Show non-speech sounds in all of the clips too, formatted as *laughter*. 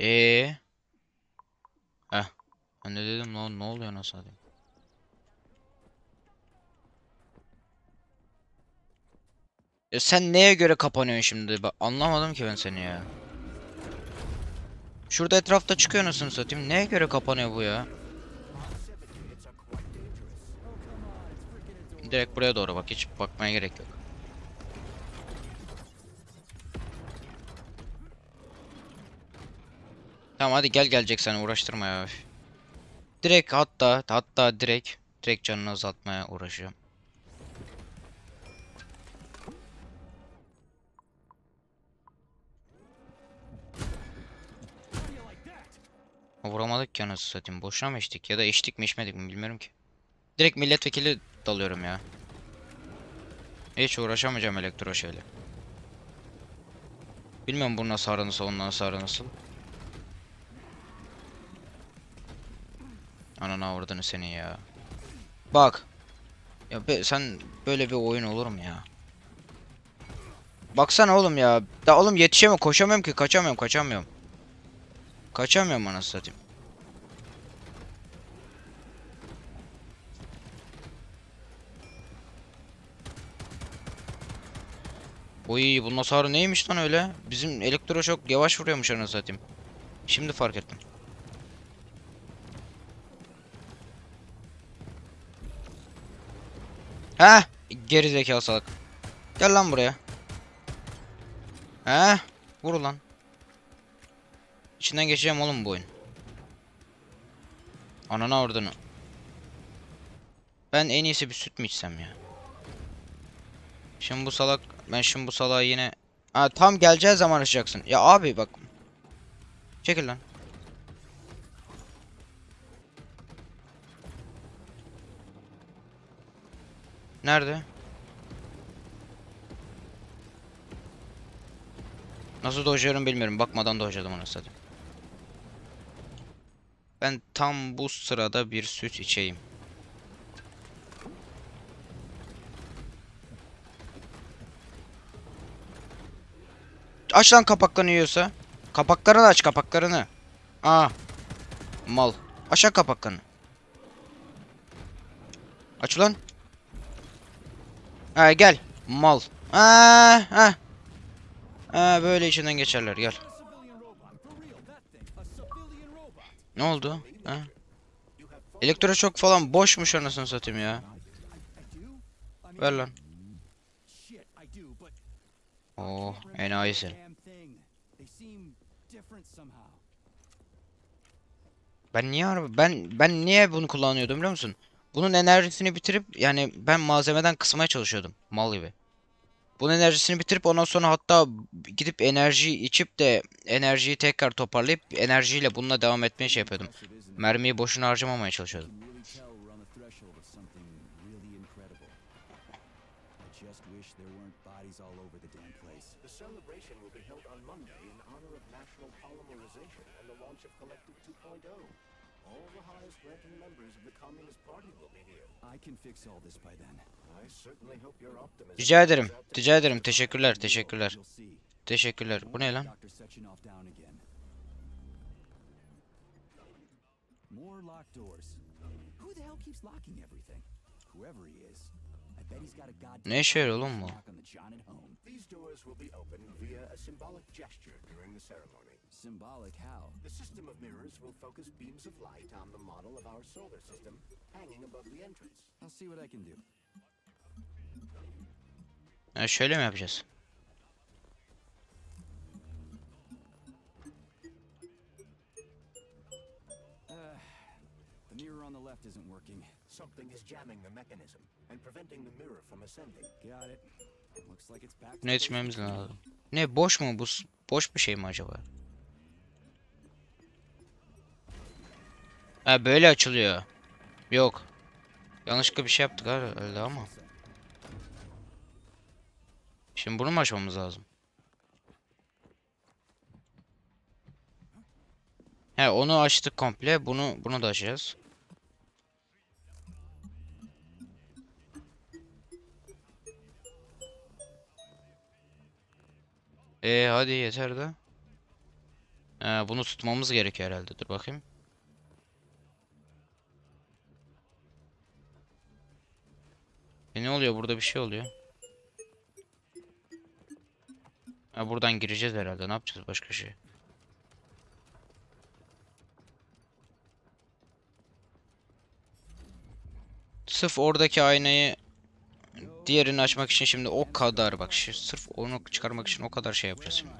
Ee. Heh. De dedim lan ne oluyor nasıl hadi. Ya sen neye göre kapanıyorsun şimdi? Bak anlamadım ki ben seni ya. Şurada etrafta çıkıyor nasıl satayım? Neye göre kapanıyor bu ya? Direkt buraya doğru bak hiç bakmaya gerek yok. Tamam hadi gel geleceksen uğraştırma ya. Direkt hatta hatta direkt direkt canını azaltmaya uğraşıyorum. Vuramadık ki anasını satayım. Boşuna mı içtik ya da içtik mi içmedik mi bilmiyorum ki. Direkt milletvekili dalıyorum ya. Hiç uğraşamayacağım elektro şeyle. Bilmiyorum bunun hasarı nasıl, onun hasarı nasıl. Ananı avradını senin ya. Bak. Ya be, sen böyle bir oyun olur mu ya? Baksana oğlum ya. Da oğlum yetişemiyorum, koşamıyorum ki, kaçamıyorum, kaçamıyorum. Kaçamıyorum anasını satayım. Oy bunun hasarı neymiş lan öyle? Bizim elektro çok yavaş vuruyormuş anasını satayım. Şimdi fark ettim. Heh, geri zekalı salak. Gel lan buraya. Heh, vur lan. İçinden geçeceğim oğlum bu oyun. Anana ordunu. Ben en iyisi bir süt mü içsem ya? Şimdi bu salak, ben şimdi bu salağı yine... Ha tam geleceği zaman açacaksın. Ya abi bak. Çekil lan. Nerede? Nasıl dojluyorum bilmiyorum. Bakmadan dojladım onu satayım. Ben tam bu sırada bir süt içeyim. Aç lan kapaklarını yiyorsa. Kapaklarını aç kapaklarını. Aa. Mal. Aşağı kapaklarını. Aç lan. Ha gel. Mal. Aa, ha. Ha böyle içinden geçerler gel. Ne oldu? Ha? Elektro çok falan boşmuş anasını satayım ya. Ver lan. Oh, enayisin. Ben niye araba ben ben niye bunu kullanıyordum biliyor musun? Bunun enerjisini bitirip yani ben malzemeden kısmaya çalışıyordum mal gibi. Bunun enerjisini bitirip ondan sonra hatta gidip enerji içip de enerjiyi tekrar toparlayıp enerjiyle bununla devam etmeye şey yapıyordum. Mermiyi boşuna harcamamaya çalışıyordum. Rica ederim. Rica ederim. Teşekkürler. Teşekkürler. Teşekkürler. Bu ne lan? Ne işe yarıyor oğlum bu? These doors will be opened via a symbolic gesture during the ceremony. Symbolic how? The system of mirrors will focus beams of light on the model of our solar system hanging above the entrance. I'll see what I can do. Ha, şöyle mi yapacağız? The mirror on the left isn't working. Something is jamming the mechanism and preventing the mirror from ascending. Got it. Looks like it's back. Ne içmemiz lazım? Ne boş mu bu? Boş bir şey mi acaba? Ha böyle açılıyor. Yok. Yanlışlıkla bir şey yaptık abi öyle ama. Şimdi bunu mu açmamız lazım? He onu açtık komple. Bunu bunu da açacağız. E hadi yeter de. Ee, bunu tutmamız gerekiyor herhalde. Dur bakayım. E ne oluyor? Burada bir şey oluyor. Ha, buradan gireceğiz herhalde. Ne yapacağız başka şey? Sırf oradaki aynayı diğerini açmak için şimdi o kadar bak şu sırf onu çıkarmak için o kadar şey yapacağız şimdi.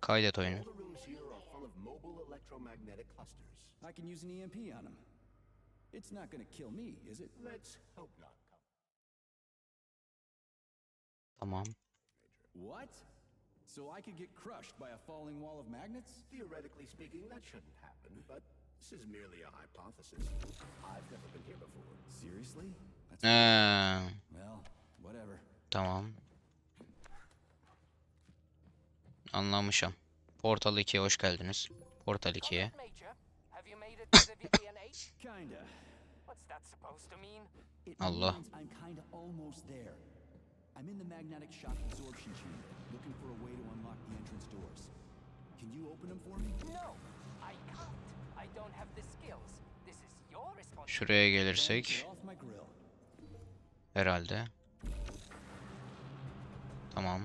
Kaydet oyunu. I can use an EMP on him. It's not gonna kill me, is it? Let's hope not. Tamam. What? So I could get crushed by a falling wall of magnets? Theoretically speaking, that shouldn't happen, but this is merely a hypothesis. I've never been here before. Seriously? That's Ee, well, whatever. tamam. Anlamışım. Portal 2'ye hoş geldiniz. Portal 2'ye. Allah. I'm in the magnetic shock absorption chamber, looking for a way to unlock the entrance doors. Can you open them for me? No, I can't. I don't have the skills. This is your responsibility. Şuraya gelirsek herhalde. Tamam.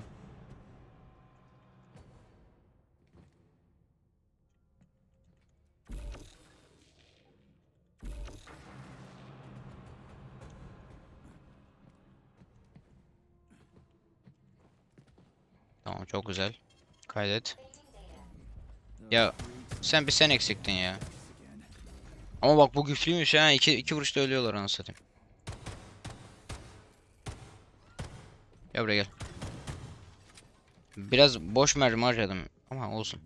Tamam çok güzel. Kaydet. Ya sen bir sen eksiktin ya. Ama bak bu güçlüymüş ha. İki, iki vuruşta ölüyorlar anasını satayım. Gel buraya gel. Biraz boş mermi harcadım ama olsun.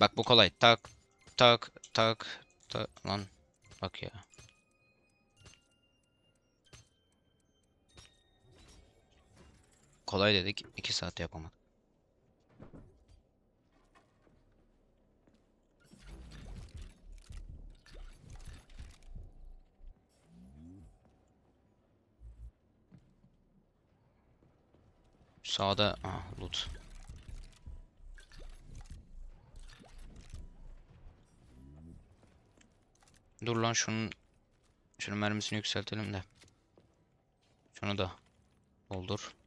Bak bu kolay. Tak tak tak tak lan. Bak ya. Kolay dedik. 2 saat yapamadık. Sağda ah loot. Dur lan şunun şunun mermisini yükseltelim de. Şunu da doldur.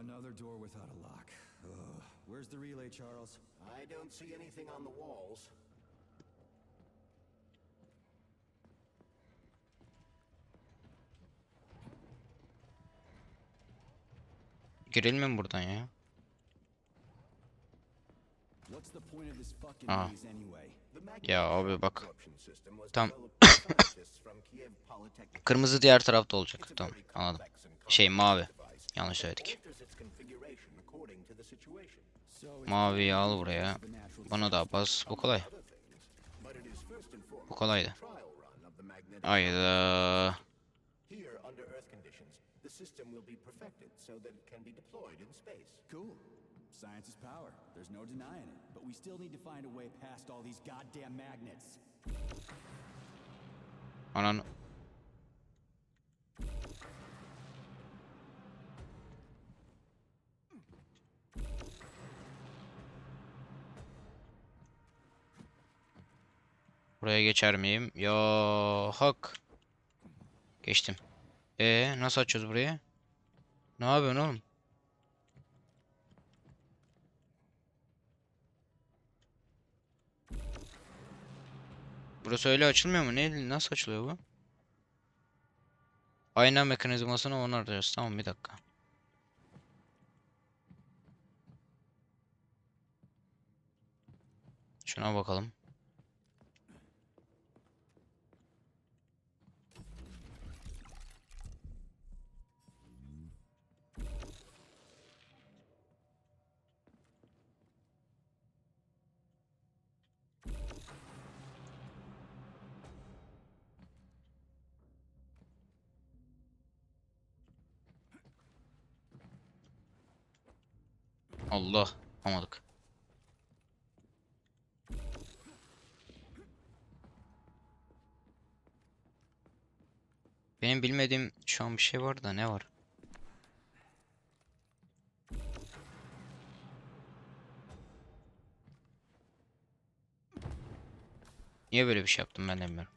Another door without a lock. Ugh. Where's the relay, Charles? I don't see anything on the walls. Girelim mi buradan ya? Magnetic Ya abi bak. Tam-. *coughs* Kırmızı diğer tarafta olacak. Tamam anladım. Şey mavi. Yanlış söyledik. Maviyi al buraya. Bana da bas. Bu kolay. Bu kolaydı. Hayda. Here, under Earth conditions, the system will be perfected so that it can be deployed in space. Cool. Science is power. There's no denying it. But we still need to find a way past all these goddamn magnets. Anan. Buraya geçer miyim? Ya hak. Geçtim. E nasıl açıyoruz burayı? Ne yapıyorsun oğlum? Burası öyle açılmıyor mu? Ne nasıl açılıyor bu? Ayna mekanizmasını onaracağız. Tamam bir dakika. Şuna bakalım. Allah. Yapamadık. Benim bilmediğim şu an bir şey var da ne var? Niye böyle bir şey yaptım ben de bilmiyorum.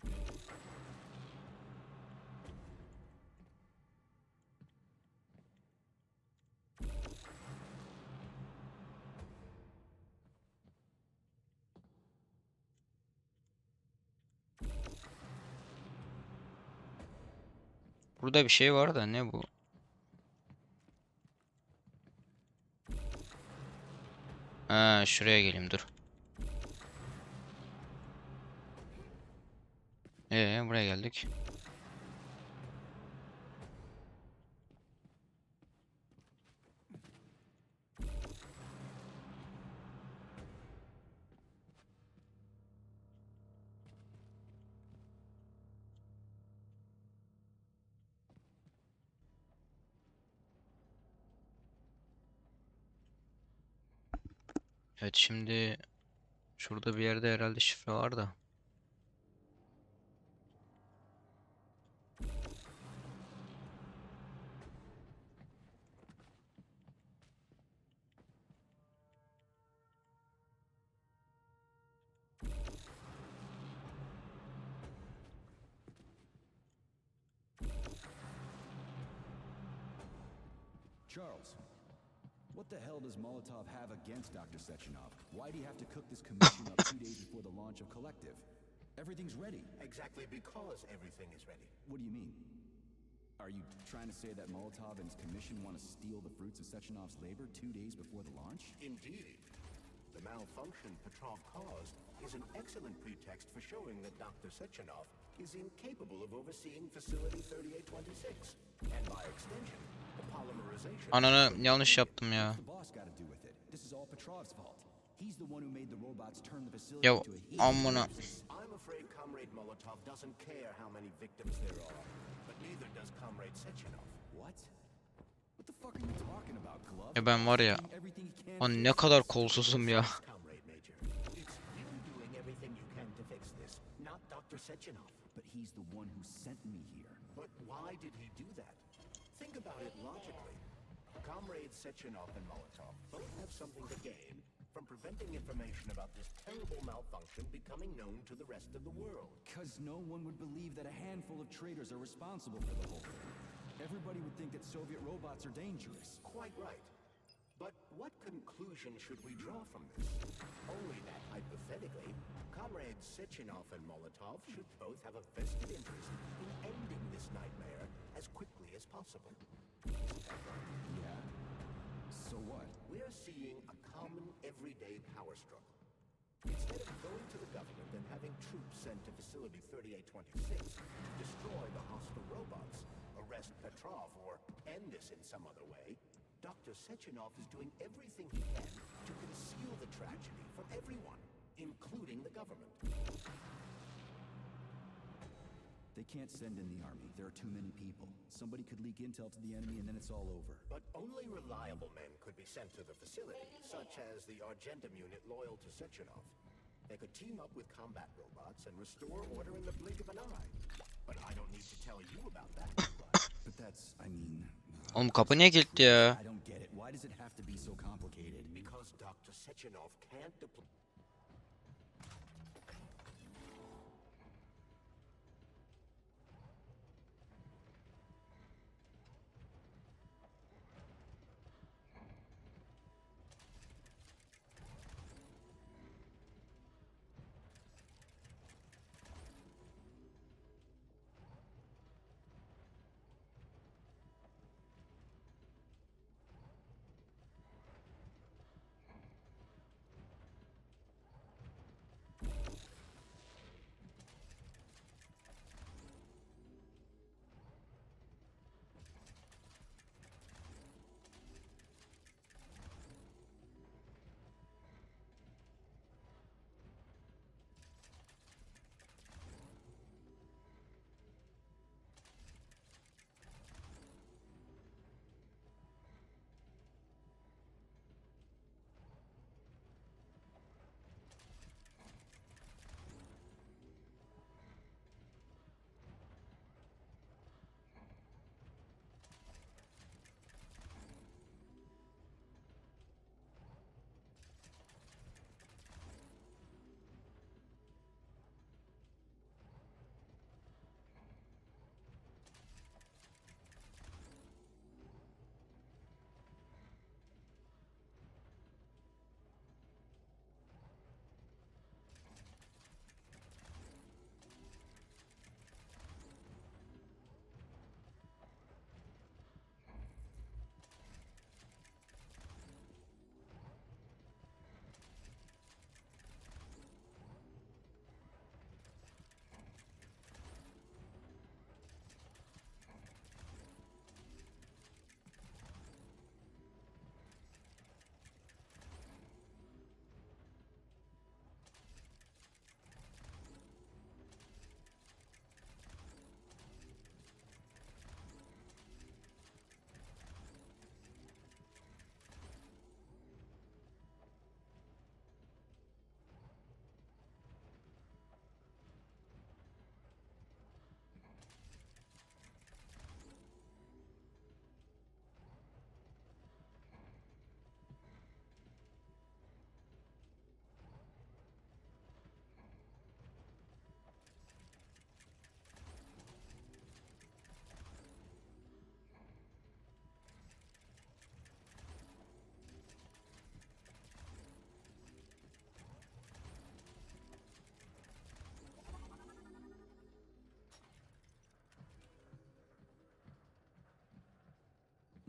Burada bir şey var da ne bu? Ha, şuraya geleyim dur. Ee, buraya geldik. Evet şimdi şurada bir yerde herhalde şifre var da. Does Molotov have against Dr. Sechenov? Why do you have to cook this commission up two days before the launch of Collective? Everything's ready. Exactly because everything is ready. What do you mean? Are you trying to say that Molotov and his commission want to steal the fruits of Sechenov's labor two days before the launch? Indeed. The malfunction Petrov caused is an excellent pretext for showing that Dr. Sechenov is incapable of overseeing Facility 3826, and by extension. Ananı yanlış yaptım ya. Ya amına. Ya ben var ya. Lan ne kadar kolsuzum ya. But why did he do that? Think about it logically. Comrades Sechenov and Molotov both have something to gain from preventing information about this terrible malfunction becoming known to the rest of the world. Because no one would believe that a handful of traitors are responsible for the whole thing. Everybody would think that Soviet robots are dangerous. Quite right. But what conclusion should we draw from this? Only that, hypothetically, comrades Sechenov and Molotov should both have a vested interest in ending this nightmare as quickly as possible. Isn't that right? Yeah? So what? We're seeing a common everyday power struggle. Instead of going to the government and having troops sent to Facility 3826 to destroy the hostile robots, arrest Petrov, or end this in some other way, Dr. Sechenov is doing everything he can to conceal the tragedy from everyone, including the government. They can't send in the army. There are too many people. Somebody could leak intel to the enemy and then it's all over. But only reliable men could be sent to the facility, such as the Argentum unit loyal to Sechenov. They could team up with combat robots and restore order in the blink of an eye. But I don't need to tell you about that. *coughs* But that's, I mean... Oğlum kapı niye kilitli ya? I don't get it. Why does it have to be so complicated? because Dr. Sechenov can't deploy.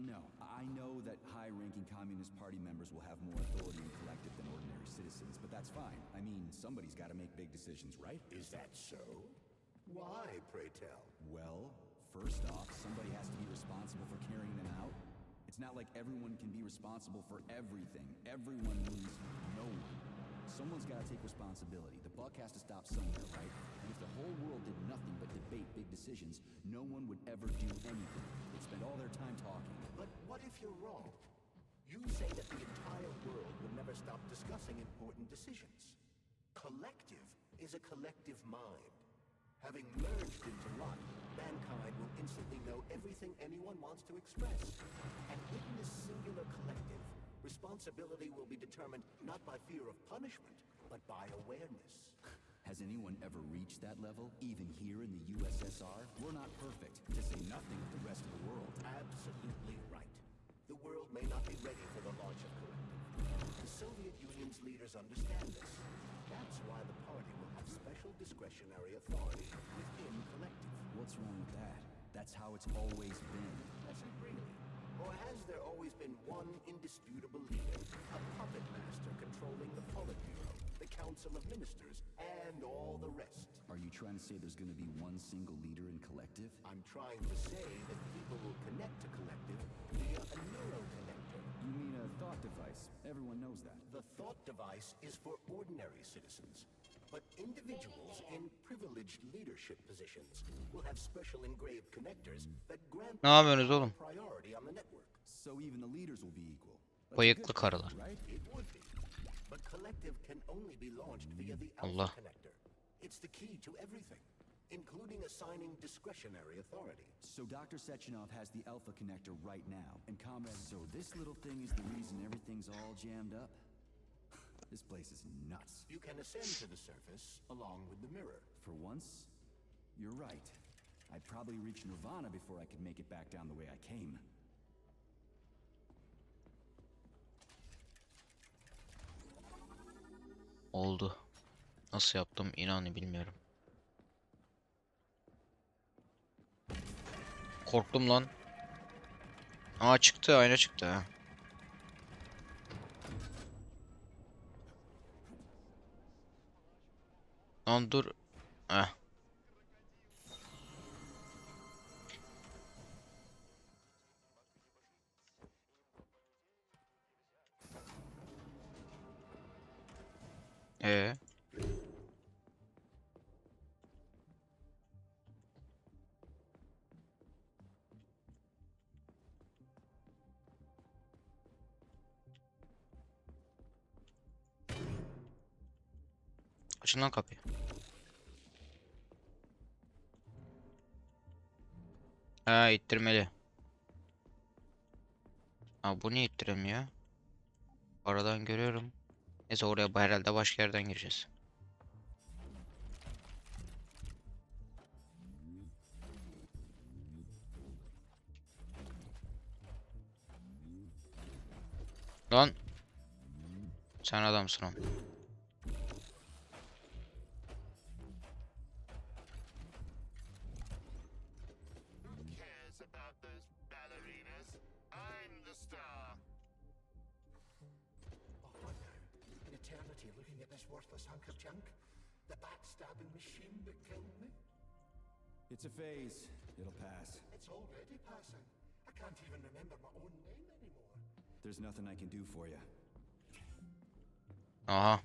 No, I know that high-ranking Communist Party members will have more authority in collective than ordinary citizens, but that's fine. I mean, somebody's got to make big decisions, right? Is that so? Why, pray tell? Well, first off, somebody has to be responsible for carrying them out. It's not like everyone can be responsible for everything. Everyone means no one. Someone's got to take responsibility. Buck has to stop somewhere, right? And if the whole world did nothing but debate big decisions, no one would ever do anything. They'd spend all their time talking. But what if you're wrong? You say that the entire world will never stop discussing important decisions. Collective is a collective mind. Having merged into one, mankind will instantly know everything anyone wants to express. And in this singular collective, responsibility will be determined not by fear of punishment, but by awareness. *laughs* Has anyone ever reached that level, even here in the USSR? We're not perfect, to say nothing of the rest of the world. Absolutely right. The world may not be ready for the launch of Collective. The Soviet Union's leaders understand this. That's why the party will have special discretionary authority within Collective. What's wrong with that? That's how it's always been. Has it really? Or has there always been one indisputable leader, a puppet master controlling the Council of Ministers, and all the rest? Are you trying to say there's gonna be one single leader in collective? I'm trying to say that people will connect to Collective via a neuroconnector. You mean a thought device? Everyone knows that. The thought device is for ordinary citizens, but individuals in privileged leadership positions will have special engraved connectors that grant Ne yapıyorsunuz oğlum? priority on the network. So even the leaders will be equal. That's a Bıyıklı good karılar. Right? It would be, but Collective can only be launched via the Alpha Allah. connector. It's the key to everything, including assigning discretionary authority. So Dr. Sechenov has the Alpha connector right now, and Comrade. So this little thing is the reason everything's all jammed up. *sighs* This place is nuts. You can ascend to the surface along with the mirror. For once, you're right. I'd probably reach Nirvana before I could make it back down the way I came. Oldu. Nasıl yaptım inanın bilmiyorum. Korktum lan. Aa çıktı ayna çıktı ha. Lan dur. Heh. Ee. Açın lan kapıyı. Ha ittirmeli. Ha bu niye ittiremiyor? Aradan görüyorum. Neyse oraya herhalde başka yerden gireceğiz. Lan. Sen adamsın oğlum. It's a phase. It'll pass. It's already passing. I can't even remember my own name anymore. There's nothing I can do for you. Aha.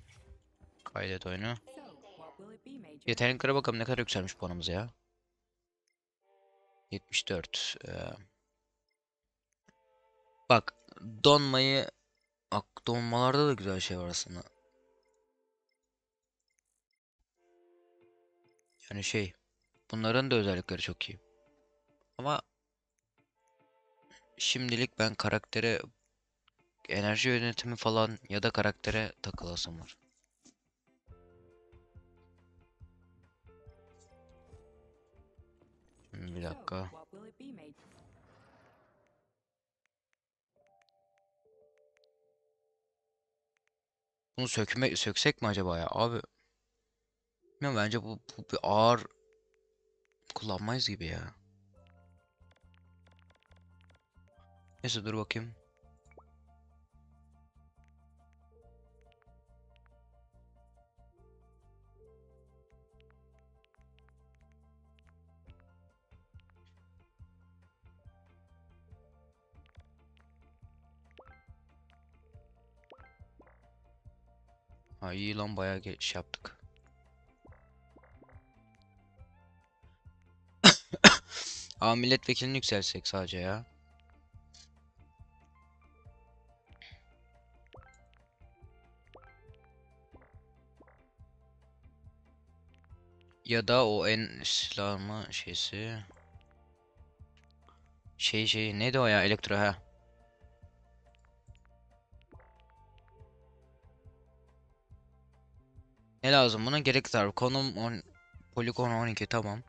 Kaydet oyunu. Major? Yeteneklere bakalım ne kadar yükselmiş puanımız ya. 74. eee. Bak donmayı bak donmalarda da güzel şey var aslında. Yani şey bunların da özellikleri çok iyi. Ama şimdilik ben karaktere enerji yönetimi falan ya da karaktere takılasım var. Şimdi bir dakika. Bunu sökme söksek mi acaba ya abi? Bilmiyorum bence bu, bu bir ağır kullanmayız gibi ya. Neyse dur bakayım. Ha iyi lan bayağı geç yaptık. Aa milletvekilini yükselsek sadece ya. Ya da o en silahlı şeysi. Şey şey neydi o ya elektro ha. Ne lazım buna gerek var. Konum 10 poligon 12 tamam.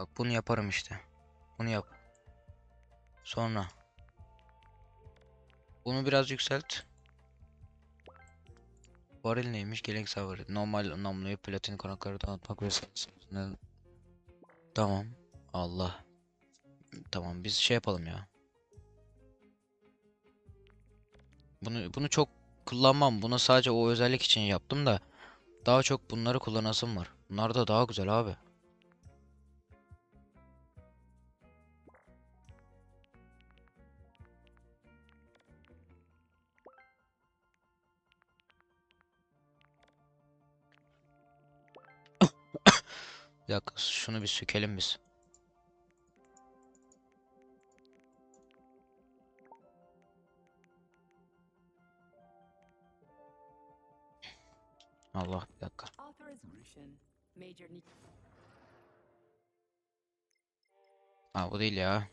Bak bunu yaparım işte. Bunu yap. Sonra. Bunu biraz yükselt. Varil neymiş? Geleneksel varil. Normal namluyu platin konakları dağıtmak ve satışını- Tamam. Allah. Tamam biz şey yapalım ya. Bunu bunu çok kullanmam. Bunu sadece o özellik için yaptım da daha çok bunları kullanasım var. Bunlar da daha güzel abi. Bir dakika şunu bir sökelim biz. Allah bir dakika. Ha bu değil ya.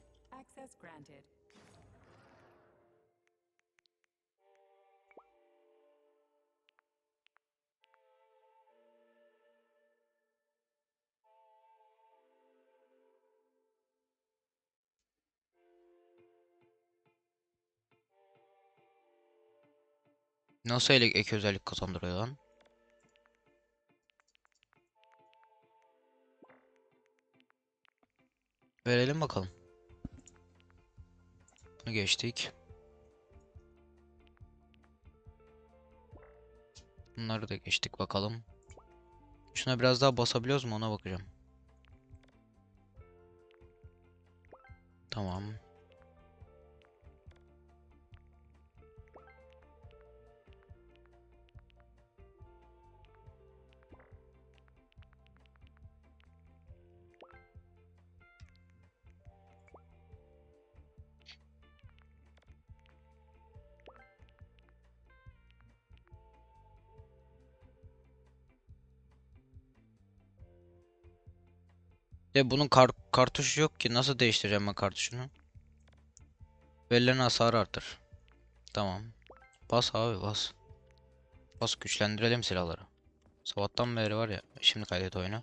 Nasıl ele ek özellik kazandırıyor lan? Verelim bakalım. Bunu geçtik. Bunları da geçtik bakalım. Şuna biraz daha basabiliyoruz mu ona bakacağım. Tamam. De bunun kar kartuşu yok ki. Nasıl değiştireceğim ben kartuşunu? Verilen hasarı artır. Tamam. Bas abi bas. Bas güçlendirelim silahları. Sabahtan beri var ya. Şimdi kaydet oyunu.